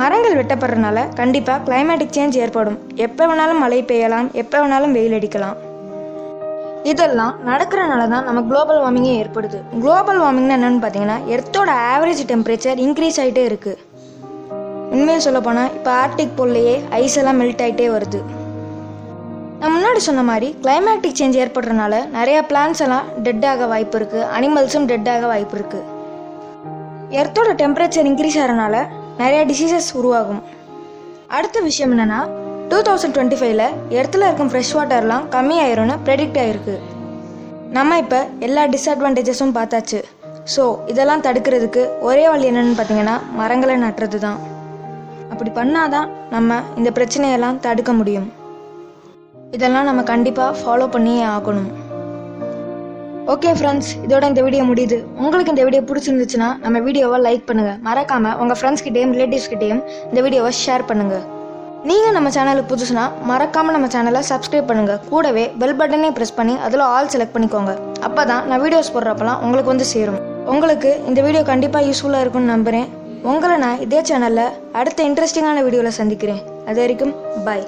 மரங்கள் வெட்டப்படுறதுனால கண்டிப்பாக climatic change ஏற்படும். எப்போ வேணாலும் மழை பெய்யலாம் எப்போ வேணாலும் வெயில் அடிக்கலாம். இதெல்லாம் நடக்கிறனால தான் நம்ம குளோபல் வார்மிங்கே ஏற்படுது. குளோபல் வார்மிங்னா என்னென்னு பார்த்தீங்கன்னா எர்த்தோட ஆவரேஜ் டெம்பரேச்சர் இன்க்ரீஸ் ஆகிட்டே இருக்குது உண்மையை சொல்ல போனால் இப்போ ஆர்டிக் போல்லையே ஐஸ் எல்லாம் மெல்ட் ஆகிட்டே வருது. நான் முன்னாடி சொன்ன மாதிரி கிளைமேட்டிக் சேஞ்ச் ஏற்படுறதுனால நிறைய பிளான்ஸ் எல்லாம் டெட் ஆக வாய்ப்பு இருக்குது அனிமல்ஸும் டெட் ஆக வாய்ப்பு இருக்குது எர்த்தோட டெம்பரேச்சர் இன்க்ரீஸ் ஆகிறனால நிறைய டிசீசஸ் உருவாகும். அடுத்த விஷயம் என்னன்னா டூ தௌசண்ட் டுவெண்ட்டி ஃபைவ்ல இடத்துல இருக்கும் ஃப்ரெஷ் வாட்டர்லாம் கம்மியாயிரும்னு ப்ரெடிக்ட் ஆயிருக்கு. நம்ம இப்போ எல்லா டிஸ்அட்வான்டேஜஸும் பார்த்தாச்சு. ஸோ இதெல்லாம் தடுக்கிறதுக்கு ஒரே வழி என்னன்னு பார்த்தீங்கன்னா மரங்களை நட்டுறது தான் அப்படி பண்ணாதான் நம்ம இந்த பிரச்சனையெல்லாம் தடுக்க முடியும். இதெல்லாம் நம்ம கண்டிப்பாக ஃபாலோ பண்ணியே ஆகணும். ஓகே ஃப்ரெண்ட்ஸ் இதோட இந்த வீடியோ முடியுது. உங்களுக்கு இந்த வீடியோ பிடிச்சிருந்துச்சுன்னா நம்ம வீடியோவை லைக் பண்ணுங்க. மறக்காம உங்க ஃப்ரெண்ட்ஸ் கிட்டேயும் ரிலேட்டிவ்ஸ் கிட்டேயும் இந்த வீடியோவை ஷேர் பண்ணுங்க. நீங்க நம்ம சேனலுக்கு புதுசுனா மறக்காம நம்ம சேனலை சப்ஸ்கிரைப் பண்ணுங்க. கூடவே பெல் பட்டனையும் ப்ரெஸ் பண்ணி அதில் ஆல் செலக்ட் பண்ணிக்கோங்க. அப்பதான் நான் வீடியோஸ் போடுறப்பெல்லாம் உங்களுக்கு வந்து சேரும். உங்களுக்கு இந்த வீடியோ கண்டிப்பாக யூஸ்ஃபுல்லாக இருக்கும்னு நம்புறேன். உங்களை நான் இதே சேனலில் அடுத்த இன்ட்ரெஸ்டிங்கான வீடியோவில் சந்திக்கிறேன். அது வரைக்கும் பாய்